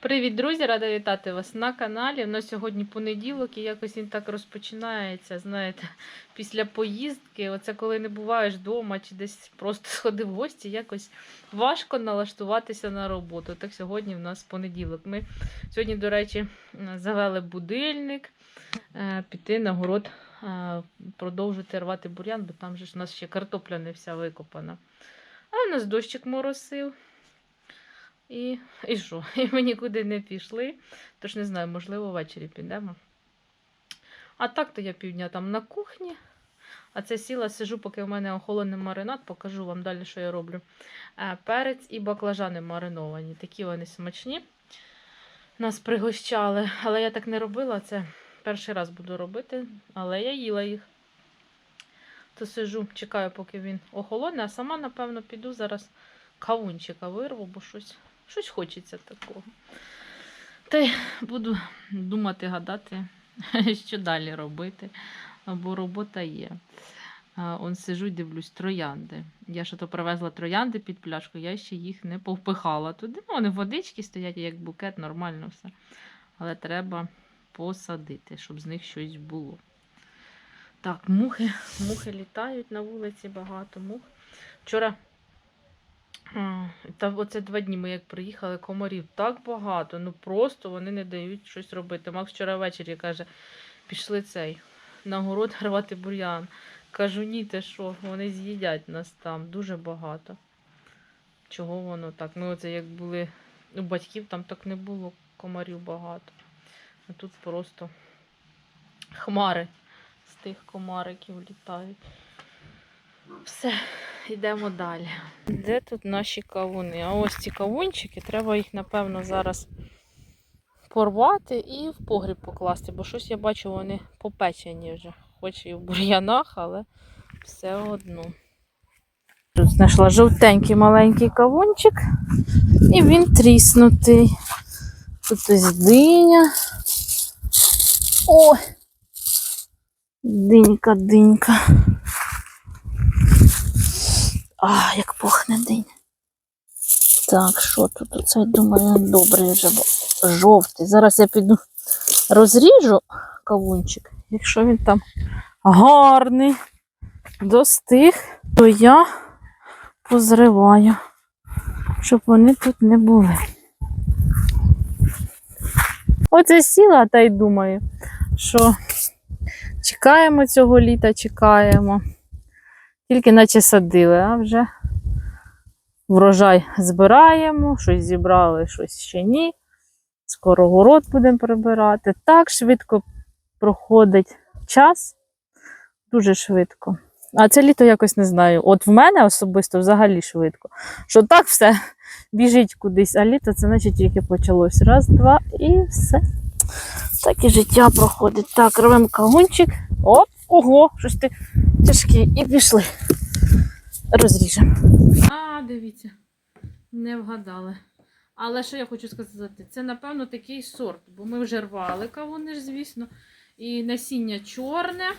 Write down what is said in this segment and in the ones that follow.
Привіт, друзі! Рада вітати вас на каналі. У нас сьогодні понеділок і якось він так розпочинається. Знаєте, після поїздки, оце коли не буваєш вдома чи десь просто сходив в гості, якось важко налаштуватися на роботу. Так сьогодні в нас понеділок. Ми сьогодні, до речі, завели будильник, е, піти на город, е, продовжити рвати бур'ян, бо там же ж у нас ще картопля не вся викопана. А у нас дощик моросив. І, і що? І ми нікуди не пішли. Тож не знаю, можливо, ввечері підемо. А так то я півдня там на кухні. А це сіла, сижу, поки в мене охолоне маринад, покажу вам далі, що я роблю. Е, Перець і баклажани мариновані. Такі вони смачні. Нас пригощали. Але я так не робила. Це перший раз буду робити, але я їла їх. То сижу, чекаю, поки він охолоне, а сама, напевно, піду зараз кавунчика вирву, бо щось, щось хочеться такого. Та й буду думати, гадати, що далі робити, бо робота є. Он сижу і дивлюсь, троянди. Я ж то привезла троянди під пляшку, я ще їх не повпихала туди. Ну, вони водички стоять, як букет, нормально все. Але треба посадити, щоб з них щось було. Так, мухи, мухи літають на вулиці, багато мух. Вчора Та оце два дні ми як приїхали, комарів так багато, ну просто вони не дають щось робити. Макс вчора ввечері каже, пішли цей на город рвати бур'ян. Кажу, ні, ти що, вони з'їдять нас там дуже багато. Чого воно так? Ми оце як були у батьків, там так не було комарів багато. А тут просто хмари з тих комариків літають. Все, йдемо далі. Де тут наші кавуни? А ось ці кавунчики, треба їх, напевно, зараз порвати і в погріб покласти, бо щось я бачу, вони попечені вже. Хоч і в бур'янах, але все одно. Тут знайшла жовтенький маленький кавунчик, і він тріснутий. Тут ось диня. Ой! Динька, динька. А, як пахне день. Так, що тут? Оце, думаю, добрий вже жовтий. Зараз я піду розріжу кавунчик. Якщо він там гарний, достиг, то я позриваю, щоб вони тут не були. Оце сіла та й думаю, що чекаємо цього літа, чекаємо. Тільки наче садили, а вже врожай збираємо, щось зібрали, щось ще ні. Скоро город будемо прибирати. Так швидко проходить час, дуже швидко. А це літо якось не знаю. От в мене особисто взагалі швидко. Що так все біжить кудись, а літо це наче тільки почалось. Раз, два і все. Так і життя проходить. Так, робимо кавунчик. Оп, ого, щось ти тяжкий. І пішли. Розріжемо. А, дивіться, не вгадали. Але що я хочу сказати, це, напевно, такий сорт, бо ми вже рвали кавуни звісно, і насіння чорне,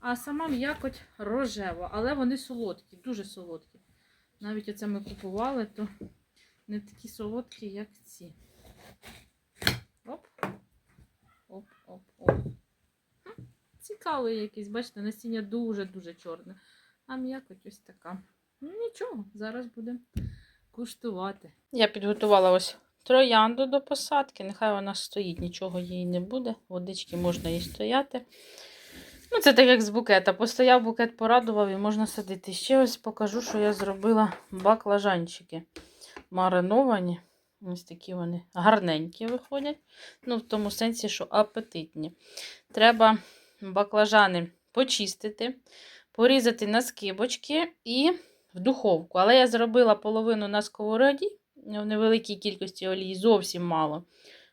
а сама м'якоть рожева, але вони солодкі, дуже солодкі. Навіть оце ми купували, то не такі солодкі, як ці. Оп. Оп, оп, оп. Цікавий якийсь, бачите, насіння дуже-дуже чорне. А м'якоть ось така. Ну, нічого, зараз будемо куштувати. Я підготувала ось троянду до посадки. Нехай вона стоїть, нічого їй не буде. Водички можна їй стояти. Ну, це так як з букета. Постояв букет, порадував і можна садити. Ще ось покажу, що я зробила баклажанчики мариновані. Ось такі вони гарненькі виходять. Ну, в тому сенсі, що апетитні. Треба баклажани почистити, порізати на скибочки і в духовку. Але я зробила половину на сковороді в невеликій кількості олії, зовсім мало,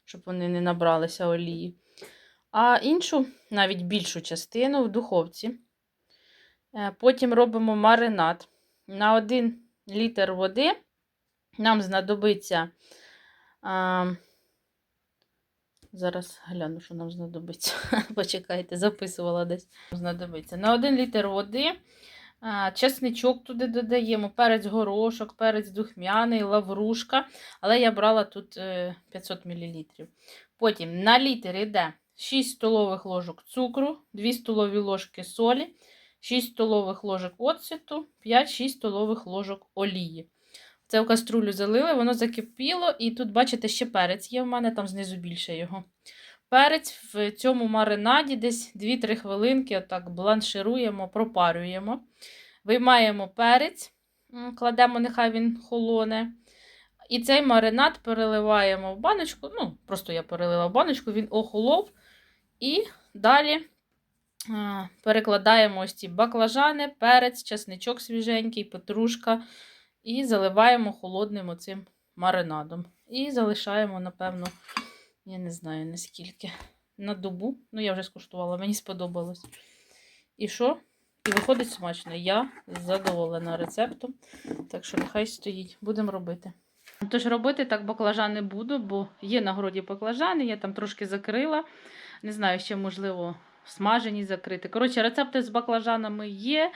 щоб вони не набралися олії. А іншу, навіть більшу частину в духовці. Е, Потім робимо маринад. На 1 літр води нам знадобиться. Зараз гляну, що нам знадобиться. Почекайте, записувала десь. Знадобиться. На 1 літр води Чесничок туди додаємо, перець горошок, перець духмяний, лаврушка. Але я брала тут е, 500 мл. Потім на літр йде 6 столових ложок цукру, 2 столові ложки солі, 6 столових ложок оцету, 5-6 столових ложок олії. Це в каструлю залили, воно закипіло, і тут, бачите, ще перець є в мене, там знизу більше його. Перець в цьому маринаді десь 2-3 хвилинки отак бланшируємо, пропарюємо. Виймаємо перець, кладемо, нехай він холоне. І цей маринад переливаємо в баночку. Ну, просто я перелила в баночку, він охолов. І далі перекладаємо ось ці баклажани, перець, чесничок свіженький, петрушка. І заливаємо холодним оцим маринадом. І залишаємо, напевно, я не знаю наскільки. На добу. Ну, я вже скуштувала, мені сподобалось. І що? І виходить смачно. Я задоволена рецептом. Так що нехай стоїть. Будемо робити. Тож робити так баклажани буду, бо є на городі баклажани, я там трошки закрила. Не знаю, ще можливо смажені закрити. Коротше, рецепти з баклажанами є,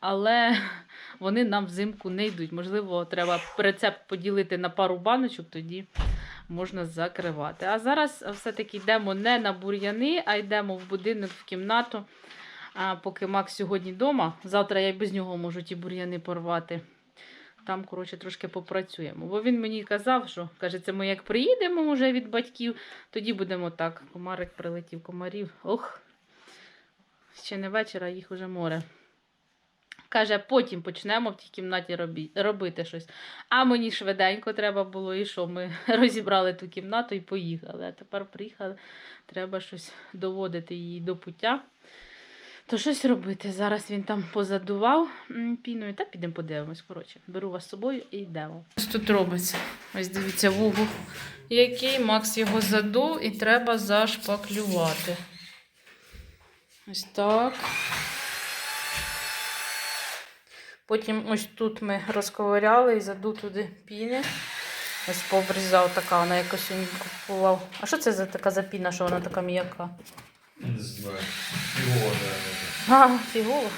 але вони нам взимку не йдуть. Можливо, треба рецепт поділити на пару баночок, тоді можна закривати. А зараз все-таки йдемо не на бур'яни, а йдемо в будинок, в кімнату. Поки Макс сьогодні вдома, завтра я й без нього можу ті бур'яни порвати. Там, коротше, трошки попрацюємо. Бо він мені казав, що каже, це ми як приїдемо вже від батьків, тоді будемо так. Комарик прилетів, комарів. Ох, ще не вечір, а їх уже море. Каже, потім почнемо в тій кімнаті робі, робити щось. А мені швиденько треба було, і що ми розібрали ту кімнату і поїхали. А тепер приїхали, треба щось доводити її до пуття. То щось робити. Зараз він там позадував піною, та підемо подивимось. Коротше, беру вас з собою і йдемо. Ось тут робиться. Ось дивіться, вугу, який Макс його задув, і треба зашпаклювати. Ось так. Потім ось тут ми розковиряли і задув туди піни. Ось пообрізав така, вона якось він купував. А що це за така за піна, що вона така м'яка? Не знаю. Фигово. А, фігово.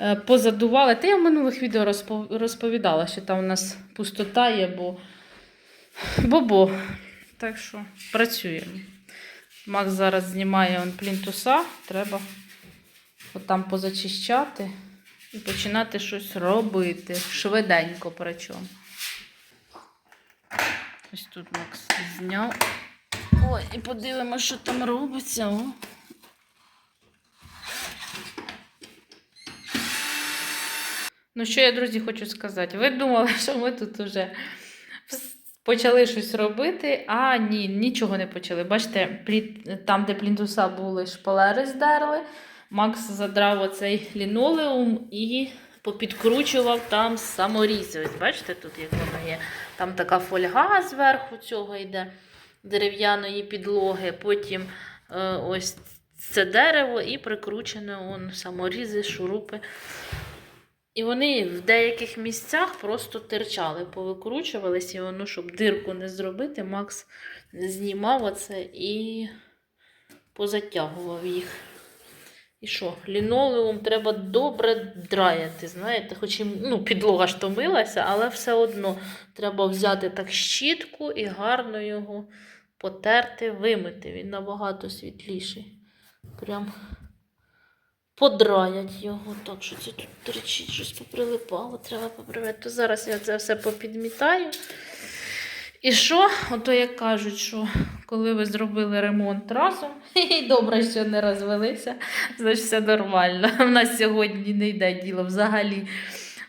Е, Позадували. Та я в минулих відео розповідала, що там у нас пустота є, бо бо-бо. Так що працюємо. Макс зараз знімає он плінтуса, треба отам позачищати і починати щось робити. Швиденько причому. Ось тут Макс зняв. Ой, і подивимося, що там робиться. О. Ну, що я, друзі, хочу сказати. Ви думали, що ми тут уже почали щось робити, а ні, нічого не почали. Бачите, там, де плінтуса були, шпалери здерли. Макс задрав оцей лінолеум і попідкручував там саморізи. Ось бачите, тут як воно є. Там така фольга зверху цього йде дерев'яної підлоги. Потім е, ось це дерево і прикручене он, саморізи, шурупи. І вони в деяких місцях просто терчали, повикручувалися, і воно, щоб дирку не зробити, Макс знімав оце і позатягував їх. І що, лінолеум треба добре драяти, знаєте, хоч і ну, підлога ж томилася, але все одно треба взяти так щітку і гарно його потерти, вимити. Він набагато світліший. Прям подраять його. Так, що це тут тричить, щось поприлипало, треба попривати. То зараз я це все попідмітаю. І що? Ото як кажуть, що коли ви зробили ремонт разом, і добре, що не розвелися, значить все нормально. У нас сьогодні не йде діло взагалі.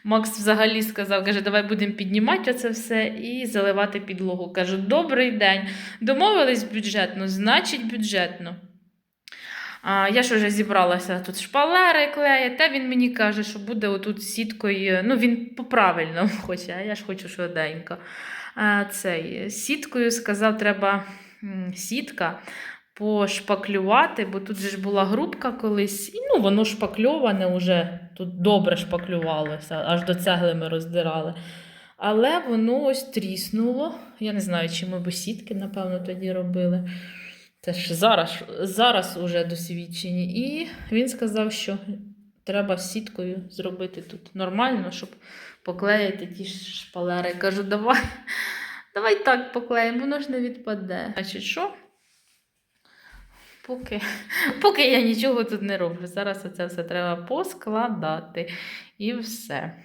Макс взагалі сказав, каже, давай будемо піднімати це все і заливати підлогу. Кажу, добрий день. Домовились бюджетно, значить бюджетно. А, я ж вже зібралася тут шпалери клеїти, та він мені каже, що буде отут сіткою. Ну, він по-правильному хоче, а я ж хочу швиденько. Цей, сіткою сказав, треба сітка пошпаклювати, бо тут же ж була грубка колись, і ну, воно шпакльоване вже, тут добре шпаклювалося, аж до цегли ми роздирали. Але воно ось тріснуло. Я не знаю, чи ми б сітки, напевно, тоді робили. Це ж зараз, зараз уже досвідчені. І він сказав, що треба сіткою зробити тут нормально, щоб поклеїти ті шпалери. Кажу, давай, давай так поклеїмо, воно ж не відпаде. Значить, що? Поки, поки я нічого тут не роблю. Зараз оце все треба поскладати і все.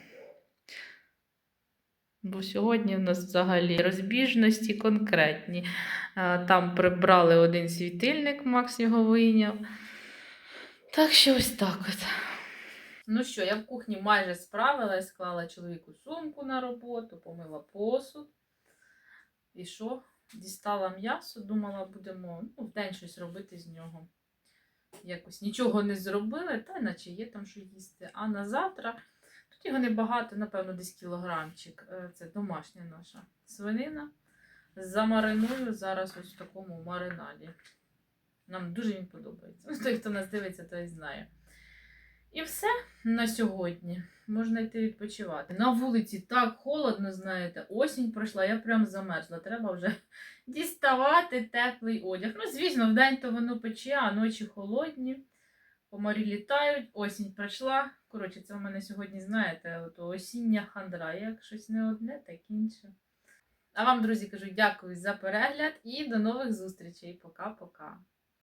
Бо сьогодні в нас взагалі розбіжності конкретні. Там прибрали один світильник, Макс його вийняв. Так що ось так от. Ну що, я в кухні майже справилась, склала чоловіку сумку на роботу, помила посуд. І що? Дістала м'ясо, думала, будемо ну, в день щось робити з нього. Якось нічого не зробили, та наче є там що їсти. А на завтра, тут його небагато, напевно, десь кілограмчик. Е, Це домашня наша свинина. Замариную зараз ось в такому маринаді. Нам дуже він подобається. Ну, той, хто нас дивиться, той знає. І все на сьогодні. Можна йти відпочивати. На вулиці так холодно, знаєте, осінь пройшла, я прям замерзла. Треба вже діставати теплий одяг. Ну, звісно, вдень то воно пече, а ночі холодні. Комарі літають, осінь прийшла. Коротше, це в мене сьогодні, знаєте, от осіння хандра. Як щось не одне, так інше. А вам, друзі, кажу дякую за перегляд і до нових зустрічей. Пока-пока.